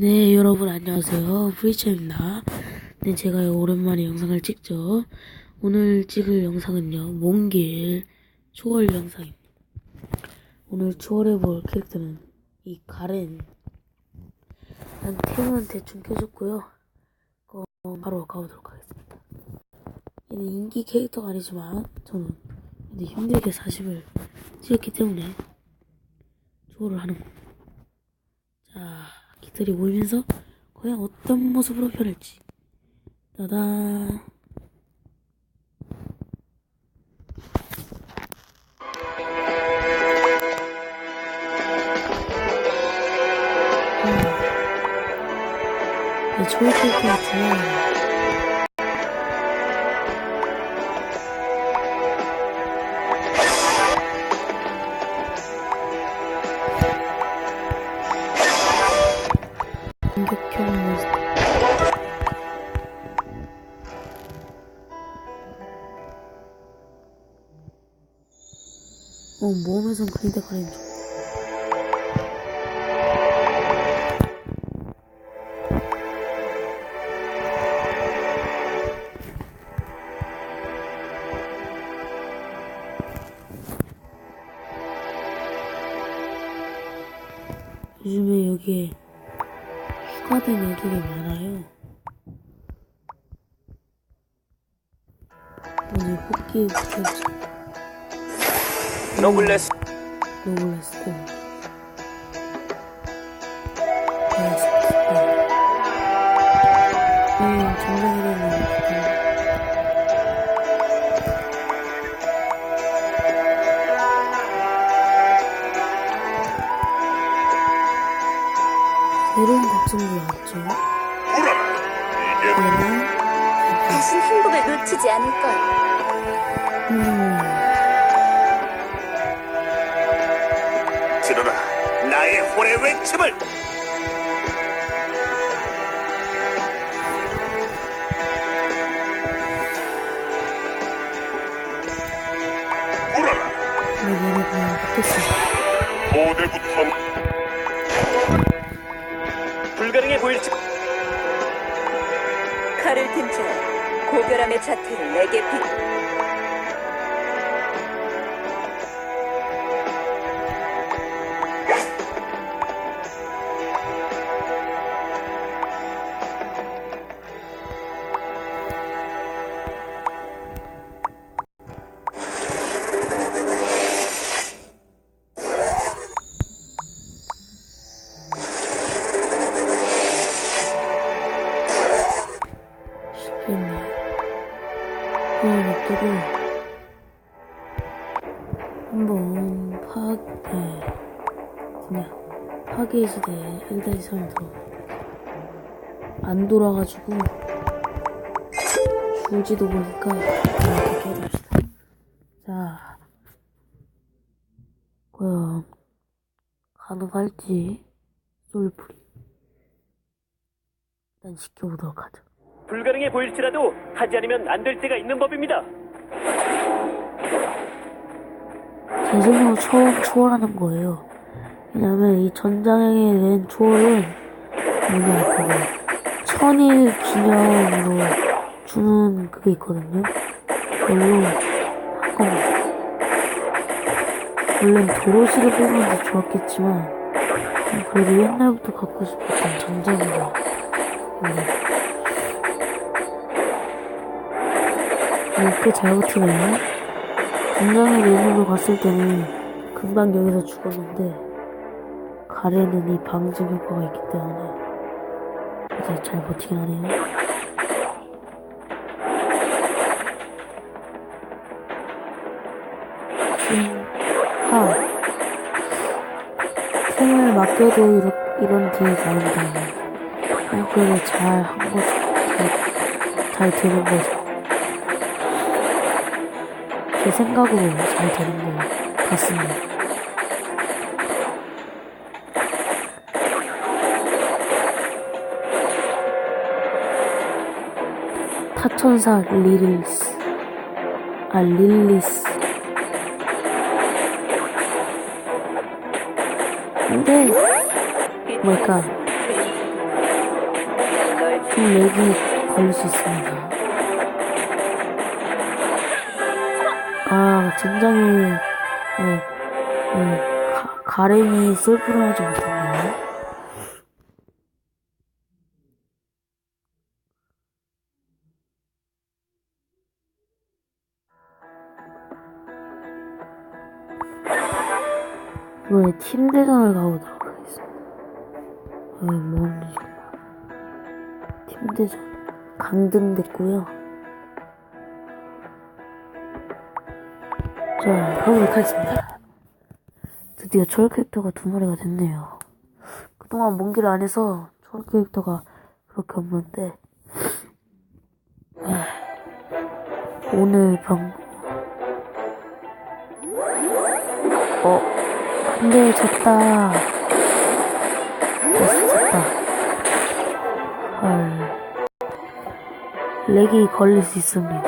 네, 여러분 안녕하세요. 프리처입니다. 네, 제가 오랜만에 영상을 찍죠. 오늘 찍을 영상은요, 몽길 초월 영상입니다. 오늘 초월해볼 캐릭터는 이 가렌. 난 템은 대충 켜줬고요. 어, 바로 가보도록 하겠습니다. 얘는 인기 캐릭터가 아니지만 저는 힘들게 40을 찍었기 때문에 초월을 하는 겁니다. 자, 기들이 모이면서 과연 어떤 모습으로 변할지. 따단. 음. 네, 좋을 것 같아요. 그린데 가린 중. 요즘에 여기에 휴가된 애들이 많아요. 오늘 뽑기에 붙였지. 노블레스. 네, 스포츠바. 네, 정상이라는 것 새로운 걱정도 나왔죠. 얘는, 다신 행복을 놓치지 않을 거야. 음, 혼의 외침을 울어라 근데 얘는 그냥 바뀌었어. 고대부터 불가능해 보일지 칼을 든 자, 고결함의 자태를 내게 비. 파괴 시대 1-3 들어. 안 돌아가지고 죽을지도 모르니까 이렇게 해봅시다. 자, 과연 가능할지 솔프리 일단 지켜보도록 하죠. 불가능해 보일지라도 하지 않으면 안 될 때가 있는 법입니다 계속으로 처음 초월하는 거예요. 왜냐면 이 전장에 낸 초월은 뭐냐, 그거. 천일 기념으로 주는 그게 있거든요. 그걸로 한 겁니다. 원래는 도로시를 뽑는 게 좋았겠지만, 그래도 옛날부터 갖고 싶었던 전장이라. 네. 꽤잘 버티네요. 전장의 내부로 갔을 때는 금방 여기서 죽었는데 가래는 이 방지 효과가 있기 때문에 이제 잘 버티긴 하네요. 하 템을 맡겨도 이런, 이런 딜이 나옵니다. 그래도 잘한 거죠. 잘, 잘 되는 거죠. 제 생각으로 잘 되는 것 같습니다. 천사 리리스. 아 릴리스. 근데 뭐랄까. 좀 렉이 걸릴 수 있습니다. 아, 젠장이, 네, 네, 가, 가렌이 셀프를 하지 못했네요. 이번에 팀 대전을 가보도록 하겠습니다. 여기 뭔지 팀 대전 강등 됐고요. 자, 가보도록 하겠습니다. 드디어 초월 캐릭터가 두 마리가 됐네요. 그동안 먼길 안에서 초월 캐릭터가 그렇게 없는데 아, 오늘 방 어, 근데 졌다. 됐어, 졌다. 헐. 렉이 걸릴 수 있습니다.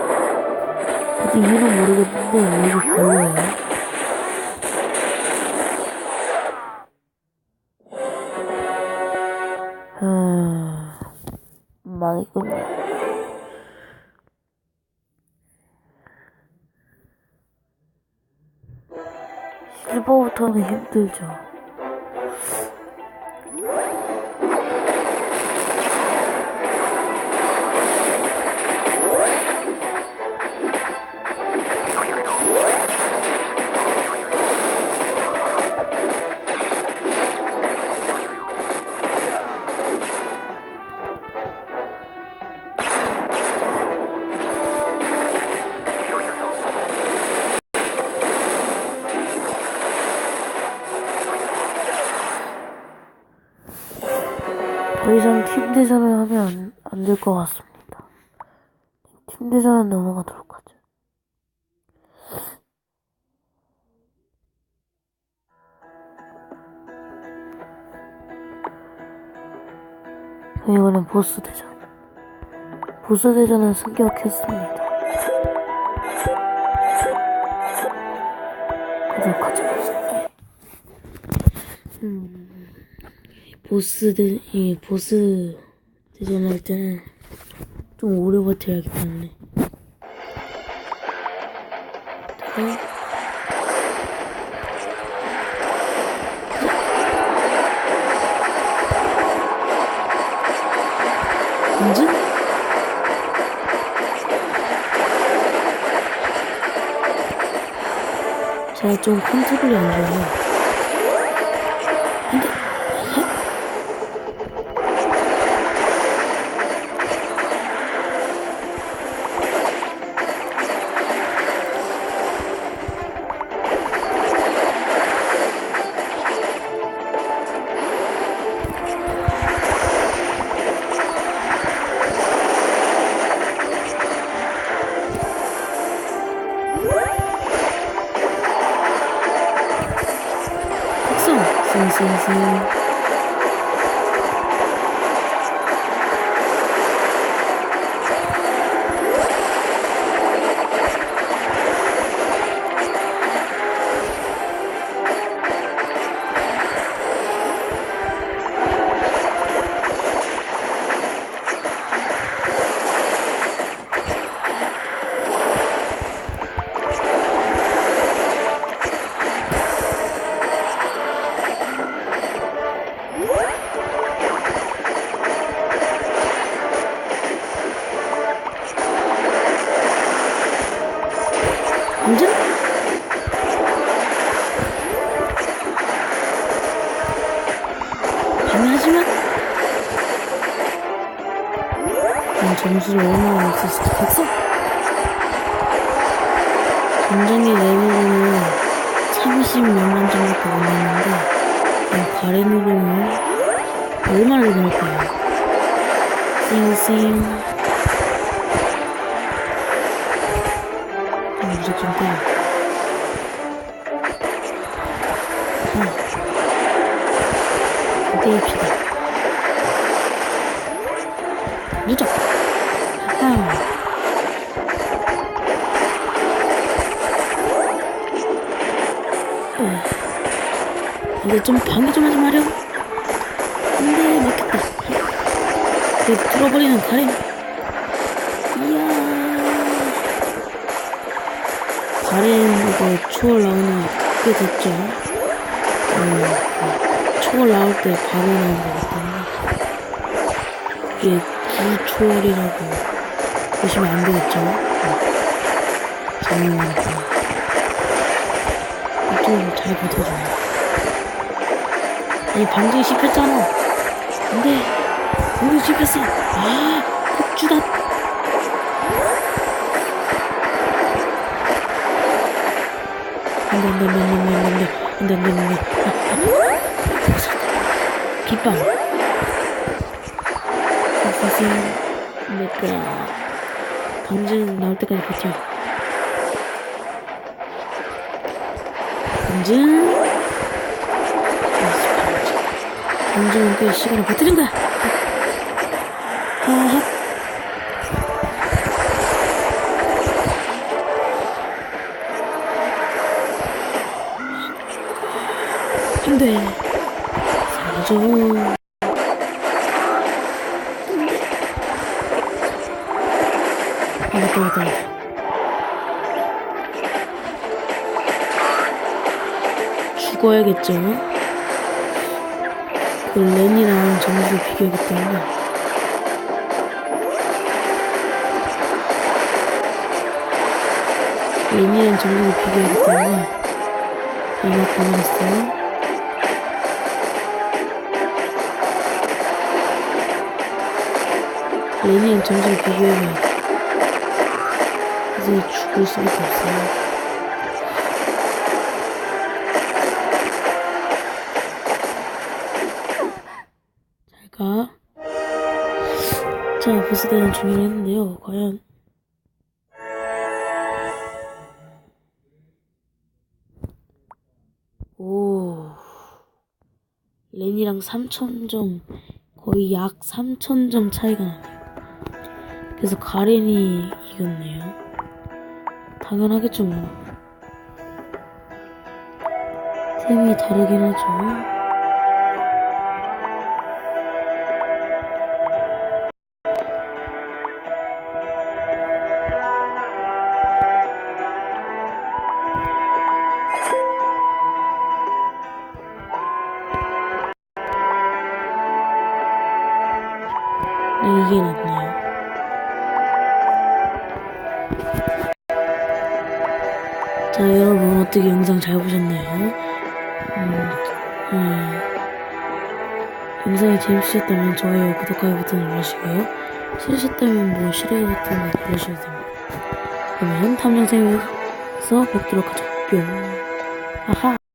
어디 이유는 모르겠는데 렉이 걸려요. 실버부터는 힘들죠. 더 이상 팀 대전을 하면 안 될 것 같습니다. 팀 대전은 넘어가도록 하죠. 이번엔 보스 대전. 보스 대전은 승격했습니다. 가도록 하죠. 음. 보스 대, 이 보스 대전할 때는 좀 오래 버텨야기 때문에. 네. 인증? 제가 좀 컨트롤이 안 좋아요. 특성 谢谢。 싱 인증? 방해하지만 난 점수를 얼마나 맞췄을지 백성 전쟁의 레벨은 30 몇만 점밖에 안 했는데 그냥 가렌으로는 얼마나 될까요? 쌩쌩 무섭던데. 응. 어디 입시다. 누적. 응. 응. 근데 좀 방귀 좀 하지 마렴. 근데 막혔다. 그 들어버리는 가림. 이거 초월 나오는 꽤 됐죠. 어, 그 초월 나올 때 바로 나온 거기 때문에. 이게 기초월이라고 보시면 안 되겠죠. 저는 이쪽으로 잘 버텨줘요. 아니 방정이 씹혔잖아. 안돼. 방정 씹혔어. 아 폭주다. 안돼안돼안돼안돼안돼안돼안돼 비방 사사생 내꺼야 방진 나올 때까지 버텨 방진 방진은 꽤 시간을 버티는 거야 아, 안 돼. 사라져. 아, 맞다, 맞다, 맞다. 죽어야겠죠? 그 렌이랑 점수 비교하기 때문에. 렌이랑 점수를 비교하기 때문에. 연락 보내겠어요. 점수를 비교해봐야 돼. 그래서 죽을 수밖에 없어요. 잘 가. 자, 보스대는 종료를 했는데요. 과연. 오. 렌이랑 3,000점, 거의 약 3,000점 차이가 나네요. 그래서 가렌이 이겼네요. 당연하겠죠, 뭐. 템이 다르긴 하죠. 네, 이게 낫네요. 자, 여러분, 어떻게 영상 잘 보셨나요? 음, 음, 영상이 재밌으셨다면 좋아요, 구독하기 버튼 눌러주시고요. 싫으셨다면 뭐 싫어요 버튼 눌러주셔도 됩니다. 그러면 다음 영상에서 뵙도록 하죠. 뿅. 아하.